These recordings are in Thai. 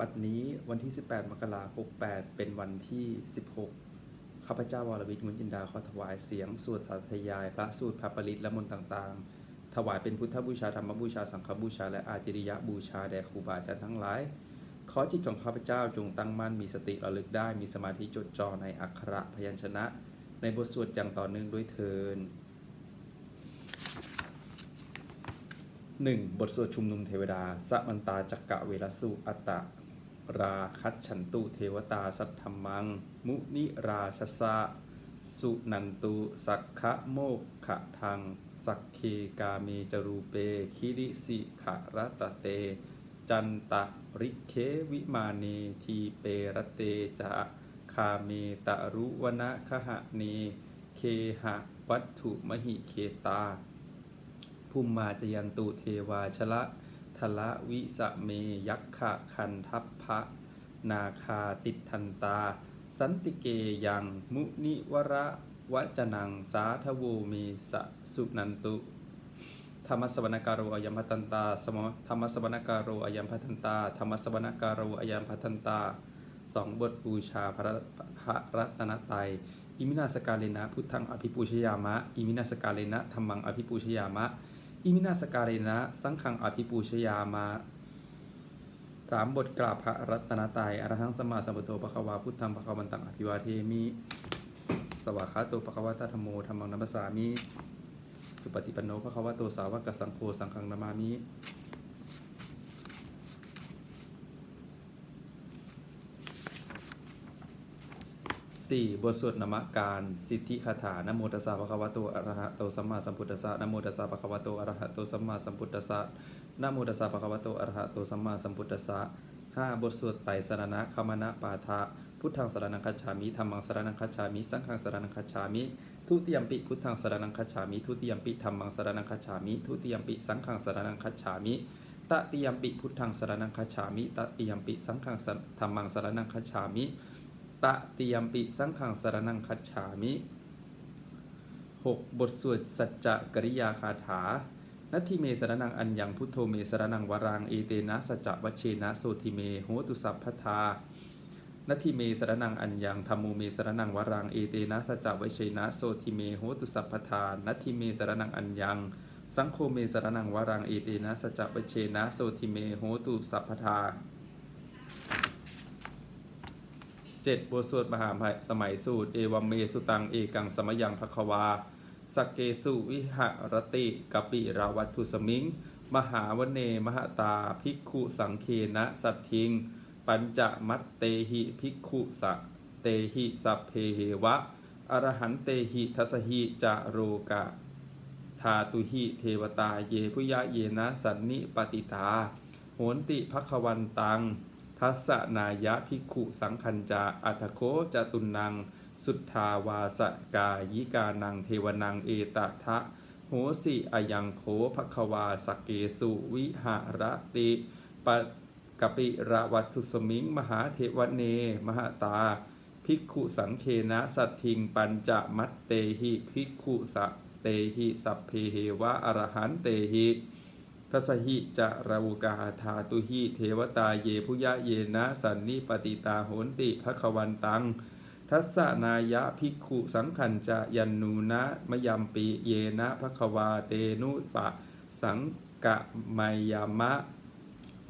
บัดนี้วันที่ 18 มกราคม 68 เป็นวันที่ 16 ข้าพเจ้าวรวิทย์มุนจินดาขอถวายเสียงสวดสาธยาย พระสูตรพระปริตและมนต์ต่างๆ ถวายเป็นพุทธบูชาธรรมบูชาสังฆบูชา และอาจริยบูชาแด่ครูบาอาจารย์ทั้งหลาย ขอจิตของข้าพเจ้าจงตั้งมั่นมีสติระลึกได้มีสมาธิจดจ่อในอักขระพยัญชนะ ในบทสวดอย่างต่อเนื่องด้วยเทินหนึ่งบทสวดชุมนุมเทวดาสัมันตาจักกะเวรสุอัตตะ ราคัตฉันตุเทวตาสัทธรรมัง มุนิราชสะสุนันตุสักขะโมกขะทัง สักเคกาเมจรูเป คิริสิขะรัตเต จันตะริเควิมาเนทีเปรเตจะคาเมตะรุวนะคหะเน เคหะวัตถุมหิเคตาภูมิมาจยันตุเทวาชละ ทละวิสเมยักขะคันทัพพะนาคาติทันตา สันติเกยังมุนิวระวจนังสาทโวเมสสุนันตุ ธรรมสวนาการโรอายัมพัตันตาสมธรรมสวนาการโรอายัมพัตันตา ธรรมสวนาการโรอายัมพัตันตาสองบทบูชาพระพระรัตนตรัยอิมินาสกาเลนะพุทธังอภิปูชยามะ อิมินาสกาเลนะธรรมังอภิปูชยามะ อิมินาสการินะ สังขังอภิปูชยามาสามบทกราบพระรัตนตรัยอรหังสมมาสัมพุทโธปะคะวาพุทธังปะคะวันตังอภิวาเทมิ สวากขาโตปะคะวะตาธรรมโมธรรมังนัมสามิ สุปฏิปันโนปะคะวะโตสาวกสังโฆสังฆังนามามิ สี่บทสวดนมการ สิทธิคาถานโมตัสสะภะคะวะโตอะระหะโตสัมมาสัมพุทธัสสะนโมตัสสะภะคะวะโตอะระหะโตสัมมาสัมพุทธัสสะนโมตัสสะภะคะวะโตอะระหะโตสัมมาสัมพุทธัสสะห้าบทสวดไตรสรณะคมนะปาทะพุทธังสรณังคัจฉามิธัมมังสรณังคัจฉามิ สังฆังสรณังคัจฉามิ ทุติยมปิพุทธังสรณังคัจฉามิทุติยมปิธัมมังสรณังคัจฉามิทุติยมปิสังฆังสรณังคัจฉามิตติยมปิพุทธังสรณังคัจฉามิตติยมปิสังฆังสรธัมมังสรณังคัจฉามิ ตะติยมปิสังขังสรนังคัจฉามิ 6. บทสวดสัจจะกริยาคาถา นัตถิเมสรนังอัญญังพุทโธเมสรนังวรังเอเตนะสัจจะวัชเชนะโสทิเมโหตุสัพพทานัตถิเมสรนังอัญญังธรรมโมเมสรนังวรังเอเตนะสัจจะวัชเชนะโสทิเมโหตุสัพพทานัตถิเมสรนังอัญญังสังโฆเมสรนังวรังเอเตนะสัจจะวัชเชนะโสทิเมโหตุสัพพทา เจ็ดบทสวดมหาภัยสมัยสูตร เอวัมเมสุตังเอกังสมยังภควาสกเกสุวิหรติกปิราวัตุสมิง มหาวเนมหตาภิกขุสังเคนะสัตทิง ปัญจมัตเตหิภิกขุสะเตหิสัพเพเหวะอรหันเตหิทัสหิจะโรกะทาตุหิเทวตาเยพุยะเยนะสันนิปติตาโหนติภควันตัง ทัสนายะภิกขุสังคัญจาอัตโคจตุนัง สุทธาวาสกายิกานังเทวนังเอตทะโหสิอยังโขภควาสกเกสุวิหารติปกปิระวัตุสมิง มหาเทวเน มหาตา ภิกขุสังเคนะสัตทิงปัญจมัตเตหิ ภิกขุสะเตหิ สัพเพเหวะอรหันเตหิ ทัสหิจะราวุกาธาตุหิเทวตาเยพุยะเยนะสันนิปติตาโหนติภควันตัง ทัสนายะภิกขุสังขันจะยันนูนะมะยัมปิเยนะภควาเตนุปะ สังกะมายามะ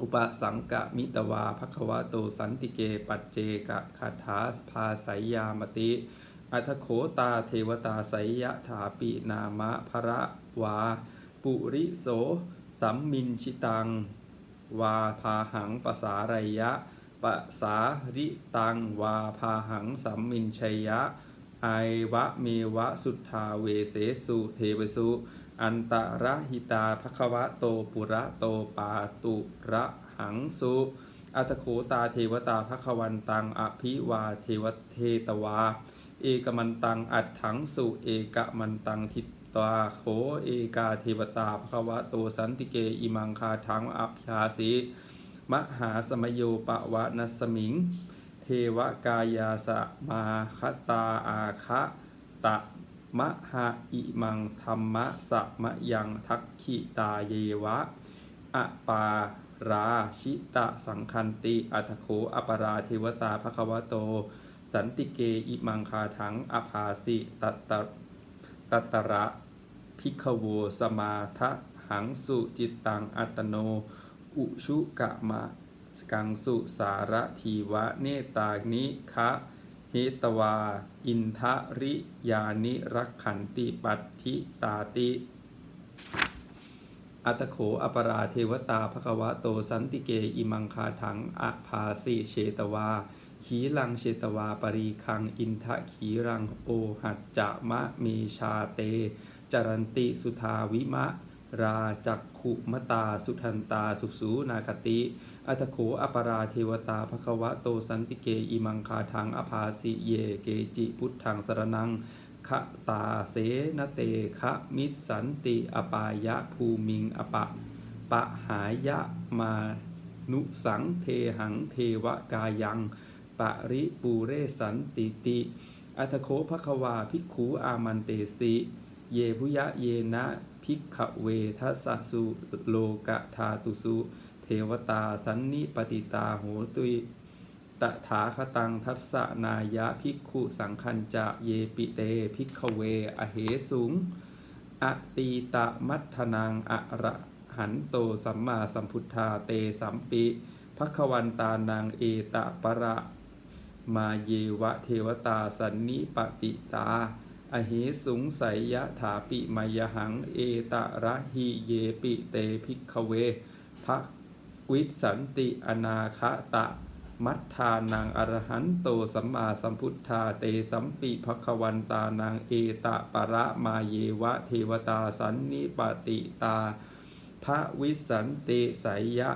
อุปสังกะมิตวาภควาโตสันติเกปัจเจกะคาถาภาสยยามติ อัทโขตาเทวตาไสยะถาปินามะภระวา ปุริโส สัมมินชิตัง วาพาหังปสาไรยะปะสาริตัง วาพาหังสัมมินชัยยะไอวะเมวะสุทธาเวเสสุเทวสุ อันตระหิตาภควะโตปุระโตปาตุระหังสุอัตโขตาเทวตาภควันตังอภิวาเทวเทตวา เอกมันตังอัดถังสุเอกมันตังทิต วาโขเอกาเทวตาภควะโตสันติเกอิมังคาทังอัพยาสิมหาสมโยปะวะนัสมิง เทวกายาสมาคตาอาคะตะมหาอิมังธรรมะสะมะยังทักขิตาเยวะอปาราชิตะสังคันติอัตโขอปราเทวตาภควโต สันติเกอิมังคาถังอภาสิตตตะตัตตระ พิกโว สมาทะหังสุจิตตังอัตโน อุชุกะมะสกังสุสารทีวะเนตานิคะเฮตวา อินทริยานิรักขันติปัตถิตาติอัตโขอปราเทวตาภควะโตสันติเกอิมังคาถังอะภาสิเชตวา ขีลังเชตวาปรีคัง อินทะขีรังโอหัจจะมะเมชาเต จรันติสุทาวิมะ ราจักขุมตาสุทันตาสุสูนาคติ อัตโขอปราเทวตาภควะโตสันติเกอิมังคาทังอภาสิเยเกจิพุทธังสรนังคะตาเสนเตคะมิสสันติอปายะภูมิงอปะปะหายะมานุสังเทหังเทวกายังปริปูเรสันติติ อัตโคภควาภิกขูอามันเตสิ เยพุยะเยนะภิกขเวทัสสะสุโลกะธาตุสุเทวตาสันนิปติตาโหตุยตถาคตังทัสสนายะภิกขุสังคัญจะเยปิเตภิกขเว อเหสุง อตีตะมัทนังอะระหันโตสัมมาสัมพุทธาเตสัมปิภควันตานังเอตะปะระ มาเยวะเทวตาสันนิปติตา อเหสุงไสยะถาปิมายหัง เอตะระหิเยปิเตภิกขเวภวิสันติอนาคตะ มัทธานังอรหันโตสัมมาสัมพุทธาเตสัมปิภควันตานังเอตะปะระมาเยวะเทวตาสันนิปติตาพระวิสันติไสยะ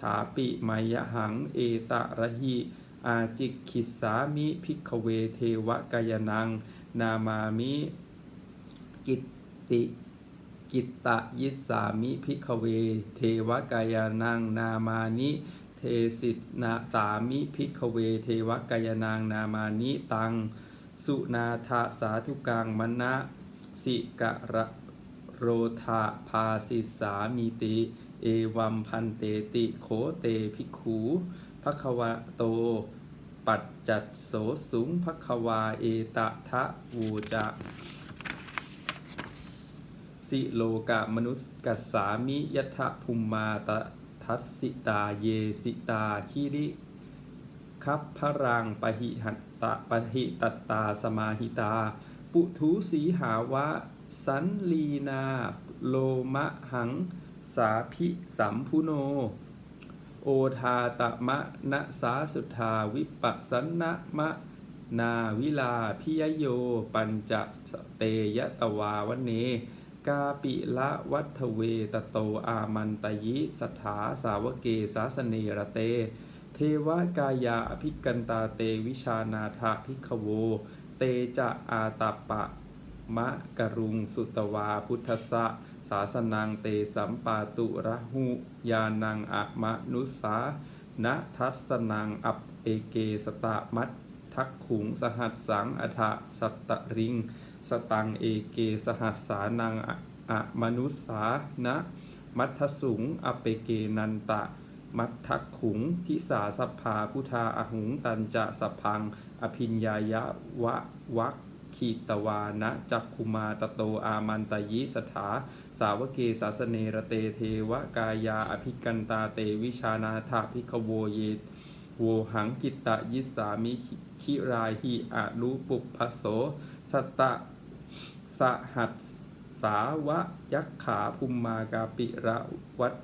ถาปิมายหัง เอตะระหิอาจิกขิสามิภิกขเวเทวกายนัง นามามิ กิตติกิตตยิสามิภิกขเว เทวกายนังนามานิเทสิตนาสามิภิกขเว เทวกายนางนามานิตัง สุนาทะสาธุกังมณะสิกะระโรธาภาสิสามีติ เอวัมพันเตติโขเตภิกขูภควะโต ปัจจัดโสสุงภควาเอตะทะวูจะสิโลกะมนุสกัสสามิยทะภุมมาตทัสสิตาเยสิตาคิริคับพรังปะหิหัตตะปะหิตตตาสมาหิตา ปุถุสีหาวะ สันลีนา โลมะหัง สาพิสัมพุโน โอทาตะมะนะสาสุทาวิปัสสนะมะนาวิลาพิยโย ปัญจเตยตวาวเนกาปิละวัฒเวตโตอามันตยิสถาสาวเกสาสเนระเต เทวกายาอภิกันตาเตวิชานาทะพิกขโว เตจะอาตาปะมะกรุงสุตวาพุทธะ สาสนังเตสัมปาตุระหุยานังอะมะนุสานะทัสนังอัปเอเกสตะมัตทักขุงสหัสสังอัฏฐสัตตริง สตังเอเกสหัสสานังอะมนุสานะมัทธสุงอเปเกนันตะ มัททักขุงทิสาสัพพาพุทธาอหุงตันจะสพัง อภิญญายะวะวัก ขีตวานะจักคุมาตโตอามันตยิสถา สาวเกสาสเนระเตเทวกายาอภิกันตาเตวิชานาถาภิกขโวเยโวหังกิตตยิสามิคิราหิอานุปุปพโสสัตตะสหัสสาวะยักขาภุมมากาปิระวัฏ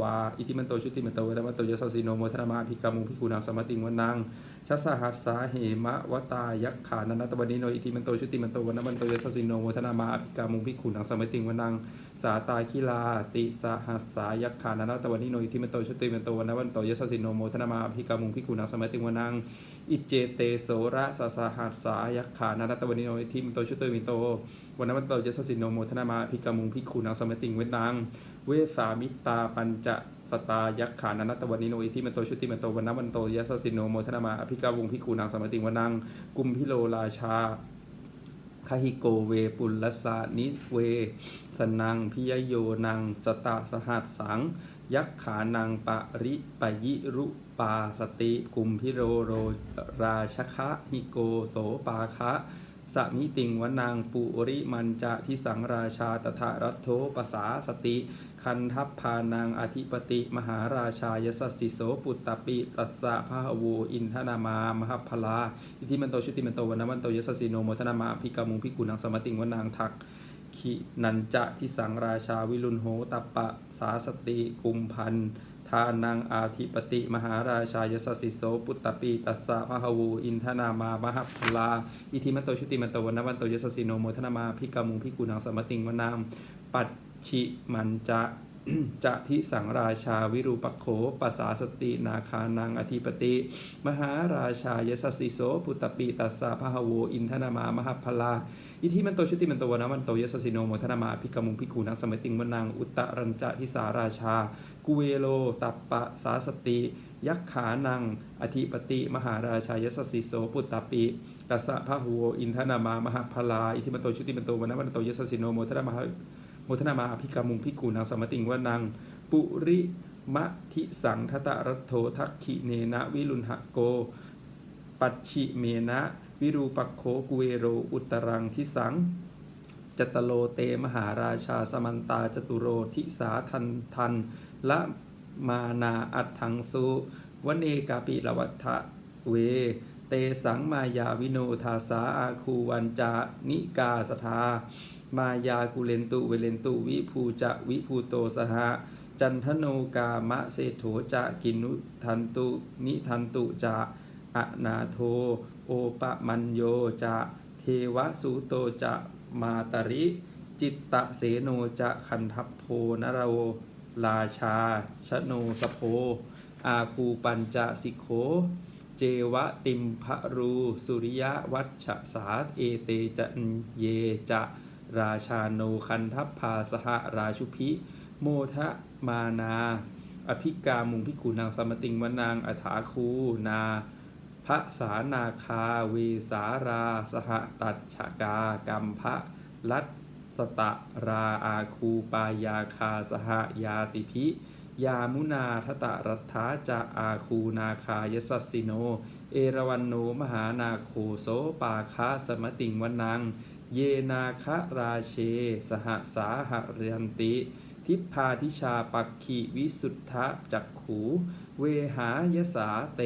วา อิติมันโตชุติมันโตเวะมันโตยสสสิโนโมทนามาภิกามุภิกขุนางสมติงวนัง ชัสหัสสาเหมะวตายักขานันตวันิโนอิติมันโตชุติมันโตวันนมันโตยสสสิโนโมทนามาอภิกามุภิขุนางสมติงวันังสาตาคิลาติสหัสสายักขานันตวันิโนอิติมันโตชุติมันโตวันนมันโตยสสสิโนโมทนามาอภิกามุภิขุนางสมติงวันังอิเจเตโสระสสหัสสายักขานันตวันิโนอิติมันโตชุติมันโตวันนมันโตยสสสิโนโมทนามาอภิกามุภิขุนางสมติงวนังเวสามิตาปัญจะ สตายักขานันตวันนิโนอิทิมันโตชุติมันโตวันนวันโตยัสสินโนโมทนามาอภิกาวงพิคูนางสมติงวนังกุมพิโลราชาคหิโกเวปุลลสานิเว สนังพิยโยนังสตาสหัสสัง ยักขานังปะริปยิรุปาสติ กุมพิโรโรราชคะหิโกโสปาคะ สมิติงวนังปุริมันจะทิสังราชาตถารัตโธปสาสติ คันทัพพานังอธิปติมหาราชายสสสิโสปุตตปิตัสสะพะโวอินทนามามหพลาอิทิมันโตชุติมันโตวันนวันโตยสสสิโนโมทนามาพิกามุงพิกุนังสมติงวนางทักขินันจะทิสังราชาวิรุณโหตัปปะสาสติกุมพันธ์ ทานังอาธิปติมหาราชายสสสิโสปุตตปีตัสสะพะหวูอินทนามามหพลา อิทิมันโตชุติมันโตวันวันโตยสสิโนโมทนามาพิกามุงพิกุนังสมติงวนามปัจฉิมันจะ จะทิสังราชาวิรูปโขปัสสาสตินาคานังอธิปติ มหาราชายสสิโสปุตตปีตัสสะพะหวูอินทนามามหพลา อิทิมันโตชุติมันโตวนะมันโตยสสิโนโมทนามาพิกมุงพิกูนังสมติงวนังอุตตรัญจะทิสาราชา กุเวโลตัปปะสาสติ ยักขานัง อธิปติ มหาราชายสสิโสปุตตปิตัสสะพะโหอินทนามามหพลา อิทิมันโตชุติมันโตวนะมันโตยสสิโนโมทนามา มทนามาพิกามุงพิกูนังสมติงวนัง ปุริมะทิสังทตะรัตโธทักขิเนนะวิรุณหโก ปัจฉิเมนะ วิรูปักโขกุเวโรอุตรังทิสังจตโลเตมหาราชาสมันตาจตุโรทิสาทันทันละมานาอัตถังสุวเนกาปิลวัฏะเว เตสังมายาวิโนทาสาอาคูวันจานิกาสทามายากุเลนตุเวเลนตุวิภูจะวิภูโตสหะจันทโนกามะเศโถจะกินุทันตุนิทันตุจะอนาโท โอปะมัญโยจะเทวสุโตจะมาตริ จิตตะเสโนจะคันทัพโพนรโวราชาชโนสโพอาคูปัญจสิโข เจวะติมพรูสุริยวัชสาเอเตจันเยจะราชาโนคันทัพพาสหราชุพิ โมทะมานา อภิกามุงพิกูนางสมติงวนางอัฐาคูนาพระสานาคาเวสารา สหตัดฉกา กัมพะลัตสตะราอาคูปายาคาสหยาติพิ ยามุนาทตะรัตถาจะอาคูนาคายสัสสิโน เอราวันโนมหานาโคโสปาคาสมติงวันังเยนาคะราเช สหสาหเรียนติ ทิพพาทิชาปักขีวิสุทธะจักขู เวหายสาเต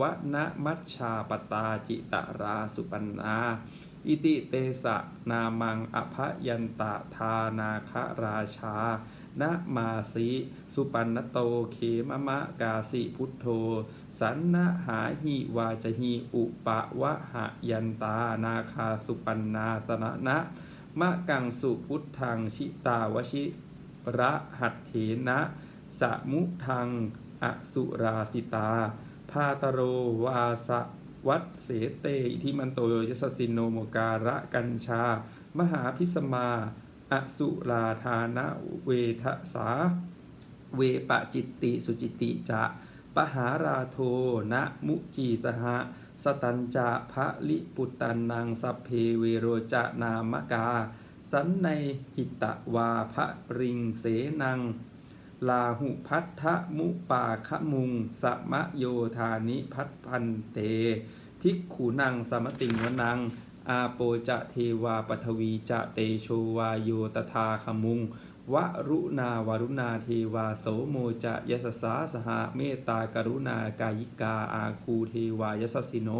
วนะมัชชาปตาจิตราสุปันนาอิติเตสะนามังอภยันตะทานาคราชา นะมาสิสุปันนโตเขมะมะกาสิพุทโธ สันนะหาหิวาจหิอุปะวะหะยันตานาคาสุปันนาสนะนะมะกังสุพุทธังชิตาวชิระหัตเถนะสมุทังอสุราสิตา พาตโรวาสะวัดเสเตอิทิมันโตยสสินโนโมการะกัญชา มหาพิสมา อสุราธานะเวทะสา เวปะจิตติสุจิติจะปหาราโทนะมุจีสหะสตันจะพระลิปุตตันนางสัพเพเวโรจะนามกา สันในหิตะวาพระริงเสนัง ลาหุพัทธมุปาคมุง สมะโยธานิพัทพันเต ภิกขุนังสมติงวนัง อาโปจะเทวาปทวีจะเตโชวาโยตถาคมุงวรุณาวรุณาเทวาโสโมจะยสสาสหเมตตากรุณากายิกาอาคูเทวายสสิโน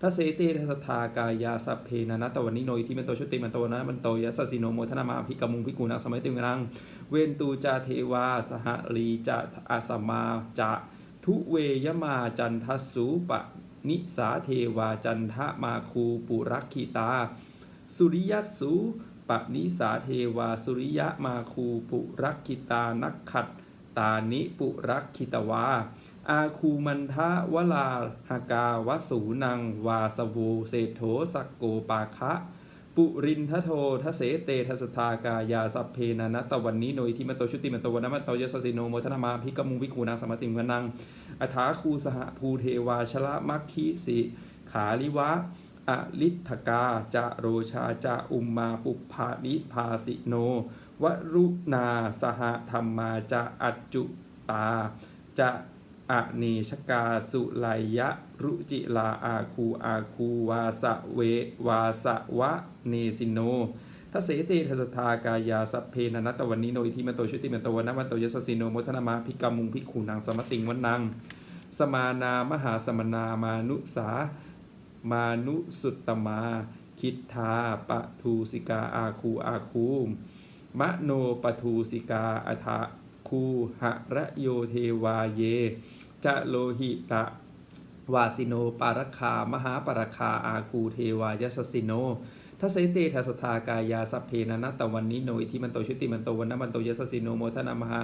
ทัสเสเตทัสทากายาสัพเพนะนะตวันนิโนทิมันโตชุติมันโตนะมันโตยสสิโนโมทนามาภิกมุงภิกุนังสมัยติมังเวนตูจาเทวาสหลีจะอาสมาจะทุเวยมาจันทสูปะ นิสาเทวาจันทะมาคูปุรักขิตา สุริยัสสุปะนิสาเทวาสุริยะมาคูปุรักขิตานักขัดตานิปุรักขิตวา อาคูมันทะวลาหากาวสูนัง วาสวูเศรษโธสักโกปาคะ ปุรินทโททเสเตทัสทากายาสัพเพนานะตะวันนี้โนยทิมโตชุติมโตวันนะมันโตยสสิโนโมทนามาพิกมุงวิคูนางสมติงวนังอัฐาคูสหภูเทวาชละมัคคิสิขาลิวะอลิทกาจะโรชาจะอุมมาปุพานิพาสิโนวรุณาสหธรรมาจะอัจจุตาจะ อเนชกาสุไลยะรุจิลาอาคูอาคูวาสะเววาสะวะเนสิโนทัสเสเตทัสทากายาสัพเพนนัตตวันนิโนอิทิมโตชุติมโตวนนมันโตยสสิโนมทนามาพิกามุงพิกขูนังสมติงวันนังสมานามหาสมนามานุสามานุสุตตมา คิทธาปะทูสิกาอาคูอาคูมะโนปะทูสิกาอัฐาคูหะระโยเทวาเย จะโลหิตะวาสิโน ปารคา มหาปารคา อาคูเทวายสสิโนทัสเตทัสทากายาสัพเพนะนัตตวันนิโนอิทิมันโตชุติมันโตวันนมันโตยสสิโนโมทนามหา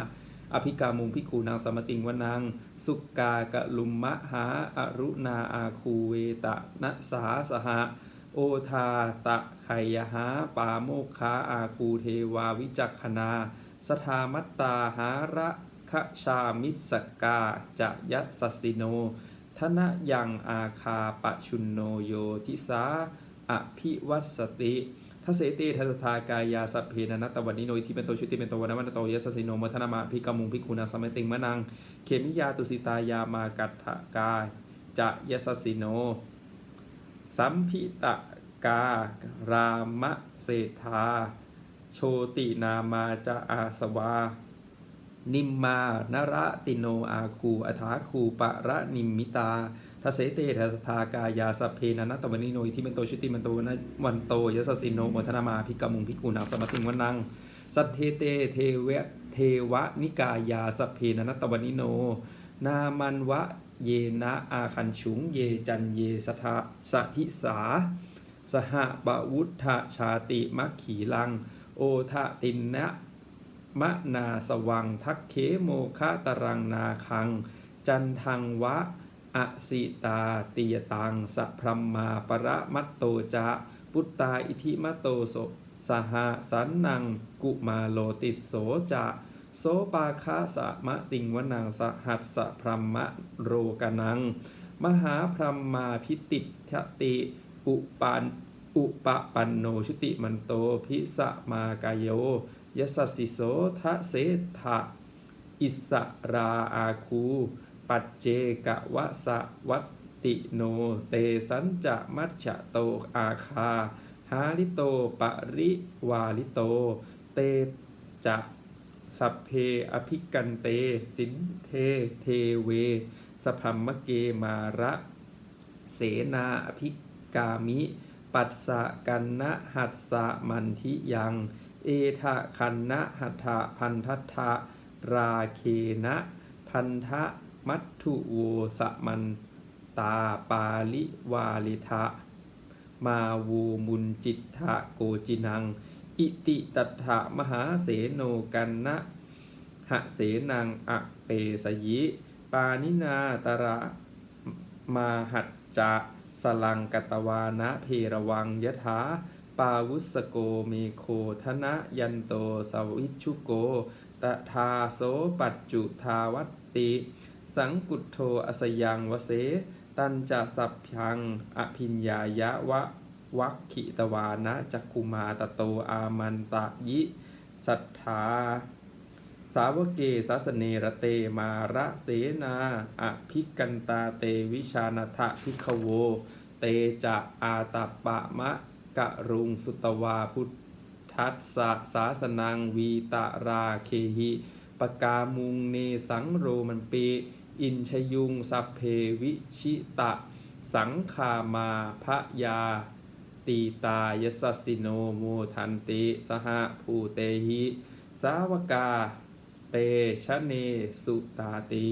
อภิกามุงพิคูนางสมติงวนังสุกกากะลุมมะหาอรุณาอาคูเวตะนะสาสหะโอทาตะไขยหาปาโมคาอาคูเทวาวิจักขณาสทามัตตาหาระ คชามิสกาจะยัสสสิโนทนะยังอาคาปชุนโนโยทิสาอภิวัสติทัเสติทัสทากายาสัพเพนะนัตวันนิโนอิทิเป็นโตชุติเป็นโตวันวันโตยสสสิโนมัทนามาพิกมุงพิกุณาสมัยติงมะนัง เขมิยาตุสิตายามากัตถกาจะยสสสิโน สัมพิตะการามะเศรษฐาโชตินามาจะอาสวา นิมมานระติโนอาคูอัฐาคูปะระนิมมิตาทเสเตทัสทากายาสเพนะนัตตวนิโนทิมันโตชุติมันโตนะวันโตยสสสิโนโมทนามาพิกมุงพิกูนาสมติงวันนังสัทเทเตเทเวะเทวะนิกายาสเพนะนัตตวนิโน นามันวะเยนะอาคันฉุงเยจันเยสทะสะทิสา สหบวุฒชาติมัคขีลัง โอทะตินนะ มะนาสวังทักเคโมคาตรังนาคัง จันทังวะอสิตาติยตังสะพรมมาประมัตโตจะปุตตาอิทิมะโตโสสหสันนังกุมาโลติโสจะโสปาคาสะมะติงวนังสหัสสะพรมมะโรกนัง มหาพรมมาพิติทติอุปันอุปปันโนชุติมันโตพิสะมากายโย ยสสสิโสทะเสทะอิสราอาคู ปัจเจกะวะสะวัตติโน เตสัญจะมัชะโตอาคา หาลิโตปริวาลิโต เตจะสัพเพอภิกันเต สินเทเทเว สพัมมะเกมาระ เสนาอภิกามิ ปัสสะกันนะหัสสะมันทิยัง เอทะคันนะหัตถะพันทัตะราเคนะ พันธะมัตถุโวสมันตาปาลิวาลิทะ มาวูมุนจิตถะโกจินัง อิติตัตถะมหาเสโนกันนะหะเสนังอะเปสยิ ปานินาตระมาหัจจะสลังกตวานะเพระวังยะถา ปาวุสโกเมโคธนะยันโตสวิชุโก ตทาโสปัจจุทาวัตติ สังกุโทอสยังวเส ตันจะสัพพังอภิญญายะวะวัคขิตวานะจักคุมาตโตอามันตะยิสัทธา สาวเกสัสเนระเตมาระเสนาอภิกันตาเตวิชาณทะพิกขโว เตจะอาตปปะมะ กะรุงสุตวาพุทธัสสะสาสนังวีตาราเคหิปกามุงเนสังโรมันเป อินชยุงสัพเพวิชิตะ สังคามาพะยา ตีตายสัสสิโนโมทันติ สหภูเตหิ สาวกา เตชะเนสุตาติ